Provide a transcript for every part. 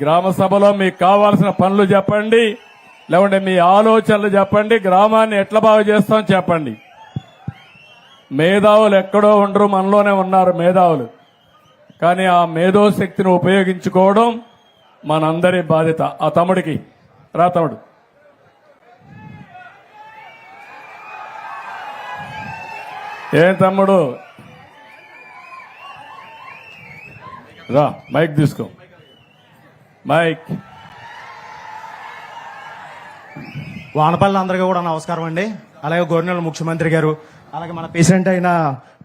గ్రామ సభలో మీకు కావాల్సిన పనులు చెప్పండి. లేకుంటే మీ ఆలోచనలు చెప్పండి. గ్రామాన్ని ఎట్లా బాగు చేస్తాం చెప్పండి. మేధావులు ఎక్కడో ఉండరు మనలోనే ఉన్నారు మేధావులు. కానీ ఆ మేధో శక్తిని ఉపయోగించుకోవడం మనందరి బాధ్యత. ఆ తమ్ముడికి రా తమ్ముడు. ఏం తమ్ముడు? రా మైక్ తీసుకో. మైక్ వానపల్లి అందరికీ కూడా నమస్కారం అండి. అలాగే గవర్నర్ ముఖ్యమంత్రి గారు అలాగే మన ప్రెసిడెంట్ అయిన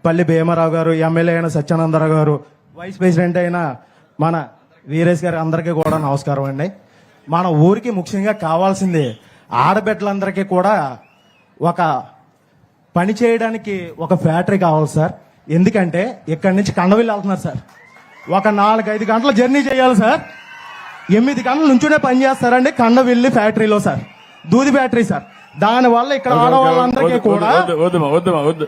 పల్లి భీమారావు గారు ఎమ్మెల్యే అయిన సత్యానందరావు గారు వైస్ ప్రెసిడెంట్ అయిన మన వీరేష్ గారు అందరికీ కూడా నమస్కారం అండి. మన ఊరికి ముఖ్యంగా కావాల్సింది ఆడబిడ్డలందరికీ కూడా ఒక పని చేయడానికి ఒక ఫ్యాక్టరీ కావాలి సార్. ఎందుకంటే ఇక్కడి నుంచి కండవిల్లు వెళ్తున్నారు సార్. ఒక నాలుగు ఐదు గంటల జర్నీ చేయాలి సార్. ఎనిమిది గంటల నుంచునే పని చేస్తారండి కండవిల్లి ఫ్యాక్టరీలో సార్. దూది ఫ్యాక్టరీ సార్. దాని వల్ల ఇక్కడ ఆడవాళ్ళందరికీ కూడా వద్దు వద్దు వద్దు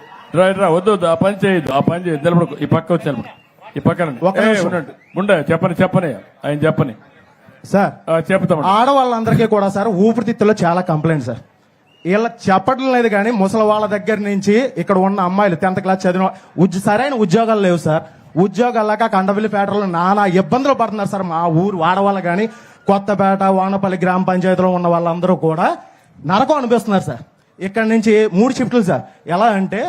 రా వద్దు ఆ పని చేయొద్దు ఆ పని చేయొద్దు. నిలబడుకో ఈ పక్క వచ్చి నిలబడు. ఈ పక్కన ఉండే. చెప్పని చెప్పని ఆయన చెప్పని. సార్ చెప్తాం ఆడవాళ్ళందరికీ కూడా సార్ ఊపిరితిత్తులో చాలా కంప్లైంట్ సార్. వీళ్ళ చెప్పడం లేదు కానీ ముసలి వాళ్ళ దగ్గర నుంచి ఇక్కడ ఉన్న అమ్మాయిలు టెన్త్ క్లాస్ చదివిన సరైన ఉద్యోగాలు లేవు సార్. ఉద్యోగాలక కండవిలిపేటలో నానా ఇబ్బందులు పడుతున్నారు సార్ మా ఊరు వాడవాళ్ళు కానీ కొత్తపేట వానపల్లి గ్రామ పంచాయతీలో ఉన్న వాళ్ళందరూ కూడా నరకం అనిపిస్తున్నారు సార్. ఇక్కడ నుంచి మూడు షిఫ్ట్లు సార్. ఎలా అంటే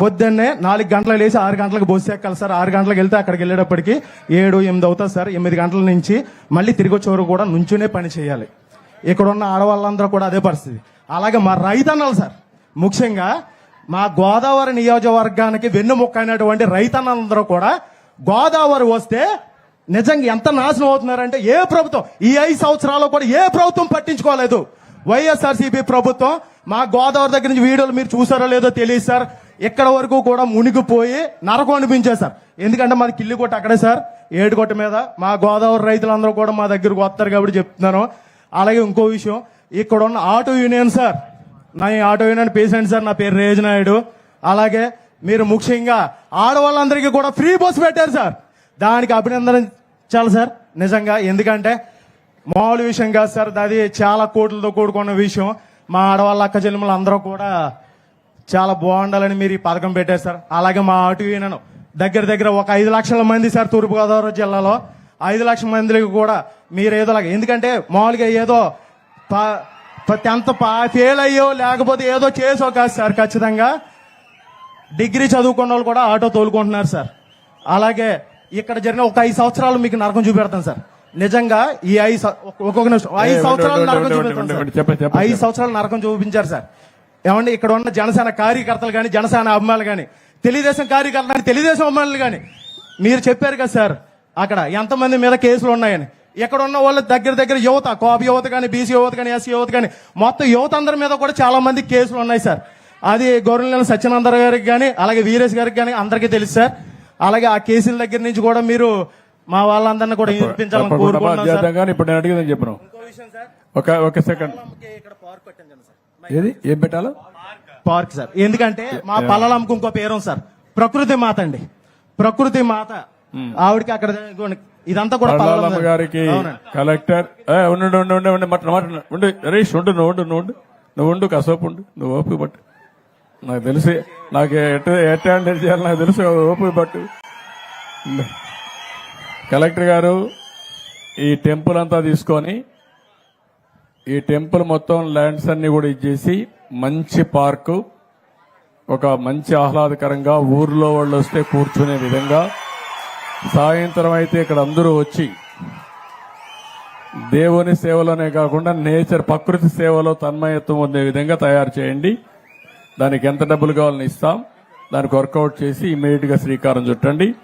పొద్దున్నే నాలుగు గంటలకు లేచి ఆరు గంటలకు బస్సు ఎక్కాలి సార్. ఆరు గంటలకు వెళ్తే అక్కడికి వెళ్ళేటప్పటికి ఏడు ఎనిమిది అవుతుంది సార్. ఎనిమిది గంటల నుంచి మళ్ళీ తిరిగి వచ్చే వరకు కూడా నుంచునే పని చేయాలి. ఇక్కడ ఉన్న ఆడవాళ్ళందరూ కూడా అదే పరిస్థితి. అలాగే మా రైతన్నలు సార్. ముఖ్యంగా మా గోదావరి నియోజకవర్గానికి వెన్నుముక్క అయినటువంటి రైతన్నలందరూ కూడా గోదావరి వస్తే నిజంగా ఎంత నాశనం అవుతున్నారంటే ఏ ప్రభుత్వం ఈ ఐదు సంవత్సరాల్లో కూడా ఏ ప్రభుత్వం పట్టించుకోలేదు. వైఎస్ఆర్సీపీ ప్రభుత్వం మా గోదావరి దగ్గర నుంచి వీడియోలు మీరు చూసారో లేదో తెలియదు సార్. ఇక్కడ వరకు కూడా మునిగిపోయి నరకం అనిపించారు సార్. ఎందుకంటే మాది కిల్లి కొట్ట అక్కడే సార్. ఏడుకొట్ట మీద మా గోదావరి రైతులందరూ కూడా మా దగ్గరకు వస్తారు కాబట్టి చెప్తున్నాను. అలాగే ఇంకో విషయం ఇక్కడ ఉన్న ఆటో యూనియన్ సార్. నా ఈ ఆటో యూనియన్ పేషెంట్ సార్ నా పేరు రేజనాయుడు అలాగే మీరు ముఖ్యంగా ఆడవాళ్ళందరికీ కూడా ఫ్రీ బస్ పెట్టారు సార్. దానికి అభినందనించాలి సార్. నిజంగా ఎందుకంటే మామూలు విషయం కాదు సార్. అది చాలా కోట్లతో కూడుకున్న విషయం. మా ఆడవాళ్ళ అక్క చెల్లెములు అందరూ కూడా చాలా బాగుండాలని మీరు ఈ పథకం పెట్టారు సార్. అలాగే మా ఆటో యూనియన్ దగ్గర దగ్గర ఒక ఐదు లక్షల మంది సార్ తూర్పుగోదావరి జిల్లాలో. ఐదు లక్షల మందికి కూడా మీరు ఏదో ఎందుకంటే మామూలుగా ఏదో టెన్త్ ఫెయిల్ అయ్యో లేకపోతే ఏదో చేసో కాదు సార్ ఖచ్చితంగా. డిగ్రీ చదువుకున్న వాళ్ళు కూడా ఆటో తోలుకుంటున్నారు సార్. అలాగే ఇక్కడ జరిగిన ఒక ఐదు సంవత్సరాలు మీకు నరకం చూపెడతాను సార్. నిజంగా ఈ ఐదు ఒక్కొక్క నిమిషం ఐదు సంవత్సరాలు నరకం చూపెడతాను ఐదు. సంవత్సరాలు నరకం చూపించారు సార్. ఏమండి ఇక్కడ ఉన్న జనసేన కార్యకర్తలు కానీ జనసేన అభిమానులు కానీ తెలుగుదేశం కార్యకర్తలు కానీ తెలుగుదేశం అభిమానులు కానీ మీరు చెప్పారు కదా సార్ అక్కడ ఎంతమంది మీద కేసులు ఉన్నాయని. ఇక్కడ ఉన్న వాళ్ళ దగ్గర దగ్గర యువత కోప యువత కానీ బీసీ యువత కానీ ఎస్సీ యువత కానీ మొత్తం యువత అందరి మీద కూడా చాలా మంది కేసులు ఉన్నాయి సార్. అది గౌరవ సత్యనందర గారికి కానీ అలాగే వీరేష్ గారికి కానీ అందరికీ తెలుసు సార్. అలాగే ఆ కేసుల దగ్గర నుంచి కూడా మీరు మా వాళ్ళందరినీ కూడా వినిపించాలని తప్పకుండా కోరుకుంటున్నాం సార్. చేద్దాం కానీ ఇప్పుడు నేను అడిగిందని చెప్పను? ఒక ఒక సెకండ్. ఏది? ఏం పెట్టాలో? Park sir. ఎందుకంటే మా పల్లలంకు ఇంకో పేరు సార్. ప్రకృతి మాత అండి. ప్రకృతి మాత. ఆవిడకి అక్కడ ఇదంతా కూడా పల్లాలమ్మ. గారికి. కలెక్టర్ ఉండు ఉండు, ఉండు ఉండు ఉండు మాట మాట ఉండు హరీష్ ఉండు నువ్వు ఉండు నువ్వు నువ్వు ఉండు కసోపు ఉండు నువ్వు ఓపిక పట్టు నాకు తెలిసి నాకు ఎట్ ఎట్ హ్యాండిల్ చేయాలి నాకు తెలుసు ఓపిక పట్టు. కలెక్టర్ గారు ఈ టెంపుల్ అంతా తీసుకొని ఈ టెంపుల్ మొత్తం ల్యాండ్స్ అన్ని కూడా ఇచ్చేసి మంచి పార్కు ఒక మంచి ఆహ్లాదకరంగా ఊర్లో వాళ్ళు వస్తే కూర్చునే విధంగా సాయంత్రం అయితే ఇక్కడ అందరూ వచ్చి దేవుని సేవలోనే కాకుండా నేచర్ ప్రకృతి సేవలో తన్మయత్వం పొందే విధంగా తయారు చేయండి. దానికి ఎంత డబ్బులు కావాలని ఇస్తాం. దానికి వర్కౌట్ చేసి ఇమీడియట్గా శ్రీకారం చుట్టండి.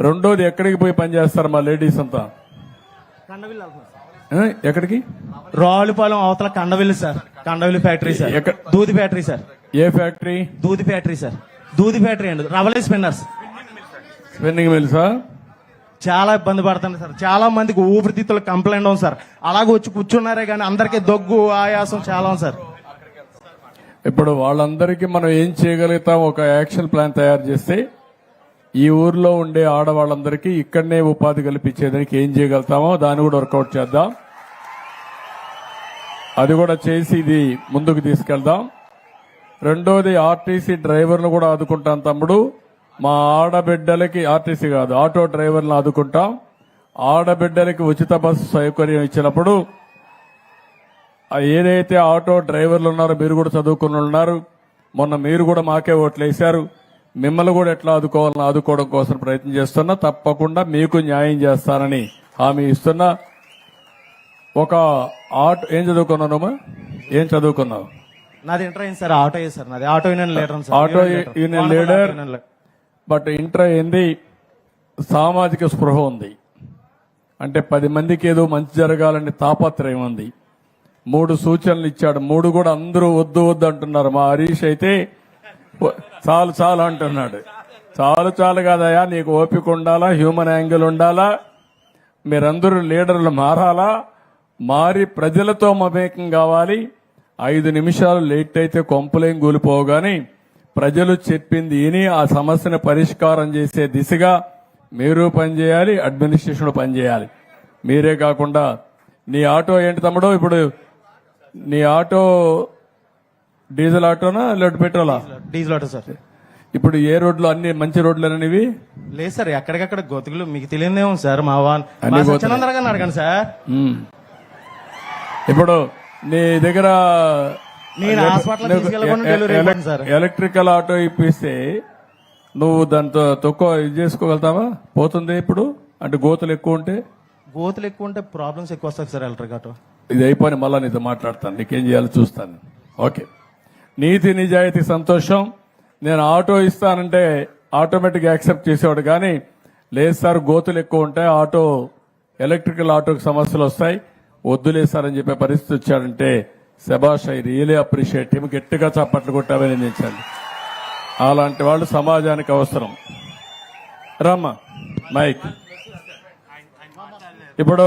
రెండోది ఎక్కడికి పోయి పనిచేస్తారు మా లేడీస్ అంతా? ఎక్కడికి? రావులపాలెం అవతల Kandavilli sir. Kandavilli factory sir. దూది ఫ్యాక్టరీ సార్. ఏ ఫ్యాక్టరీ? దూది ఫ్యాక్టరీ సార్. దూది ఫ్యాక్టరీ అండి. రవలే స్పిన్నర్స్. స్పిన్నింగ్ మిల్సా చాలా ఇబ్బంది పడుతుంది సార్. చాలా మందికి ఊపిరితిత్తులు కంప్లైంట్ ఉంది సార్. అలాగే వచ్చి కూర్చున్నారే కానీ అందరికీ దగ్గు ఆయాసం చాలా ఉంది సార్. ఇప్పుడు వాళ్ళందరికీ మనం ఏం చేయగలుగుతాం? ఒక యాక్షన్ ప్లాన్ తయారు చేస్తే ఈ ఊర్లో ఉండే ఆడవాళ్ళందరికీ ఇక్కడనే ఉపాధి కల్పించేదానికి ఏం చేయగలుగుతామో దాన్ని కూడా వర్కౌట్ చేద్దాం. అది కూడా చేసి ఇది ముందుకు తీసుకెళ్దాం. రెండోది ఆర్టీసీ డ్రైవర్లు కూడా ఆదుకుంటాం తమ్ముడు. మా ఆడబిడ్డలకి ఆర్టీసీ కాదు ఆటో డ్రైవర్లను ఆదుకుంటాం. ఆడబిడ్డలకి ఉచిత బస్సు సౌకర్యం ఇచ్చినప్పుడు ఏదైతే ఆటో డ్రైవర్లు ఉన్నారో మీరు కూడా చదువుకుని ఉన్నారు. మొన్న మీరు కూడా మాకే ఓట్లు వేశారు. మిమ్మల్ని కూడా ఎట్లా ఆదుకోవాలని ఆదుకోవడం కోసం ప్రయత్నం చేస్తున్నా తప్పకుండా మీకు న్యాయం చేస్తానని హామీ ఇస్తున్నా. ఒక ఆటో ఏం చదువుకున్నావు ఏం చదువుకున్నావు? నాది ఇంటర్ అయింది సార్ ఆటో సార్ నాది. Auto union leader auto union leader. But inter ఏంది సామాజిక స్పృహ ఉంది. అంటే పది మందికి ఏదో మంచి జరగాలని తాపత్రయం ఉంది. మూడు సూచనలు ఇచ్చాడు. మూడు కూడా అందరూ వద్దు వద్దు అంటున్నారు. మా హరీష్ అయితే చాలు చాలు అంటున్నాడు. చాలు చాలు కాదయా నీకు ఓపిక ఉండాలా హ్యూమన్ యాంగిల్ ఉండాలా మీరందరూ లీడర్లు మారాలా మారి ప్రజలతో మమేకం కావాలి. ఐదు నిమిషాలు లేట్ అయితే కొంపలేం కూలిపోగాని ప్రజలు చెప్పింది విని ఆ సమస్యను పరిష్కారం చేసే దిశగా మీరు పనిచేయాలి అడ్మినిస్ట్రేషన్ పనిచేయాలి. మీరే కాకుండా నీ ఆటో ఏంటి తమ్ముడు? ఇప్పుడు నీ ఆటో డీజిల్ ఆటోనా లేదా పెట్రోలా? Diesel auto sir. ఇప్పుడు ఏ రోడ్లు అన్ని మంచి రోడ్లేననివి? లేదు సార్ ఎక్కడికక్కడ గోతుకులు మీకు తెలియదేమో సార్ మా వాన్ గారిని అడగండి సార్. ఇప్పుడు నీ దగ్గర ఎలక్ట్రికల్ ఆటో ఇప్పిస్తే నువ్వు దాంతో తక్కువ ఇది చేసుకోగలుగుతావా? పోతుంది ఇప్పుడు? అంటే గోతులు ఎక్కువ ఉంటే? గోతులు ఎక్కువ ఉంటే ప్రాబ్లమ్స్ ఎక్కువ వస్తాయి సార్ ఎలక్ట్రిక్ ఆటో. ఇది అయిపోయి మళ్ళా నీతో మాట్లాడతాను. నీకేం చేయాలో చూస్తాను. ఓకే. నీతి నిజాయితీ సంతోషం. నేను ఆటో ఇస్తానంటే ఆటోమేటిక్ యాక్సెప్ట్ చేసేవాడు కానీ లేదు సార్ గోతులు ఎక్కువ ఉంటాయి. ఆటో ఎలక్ట్రికల్ ఆటోకి సమస్యలు వస్తాయి. వద్దులే సార్ అని చెప్పే పరిస్థితి వచ్చాడంటే శబాష్ ఐ రియలీ అప్రిషియేట్ హిమ్. గట్టిగా చప్పట్లు కొట్టావని నిందించండి అలాంటి వాళ్ళు సమాజానికి అవసరం. రమ్మ మైక్. ఇప్పుడు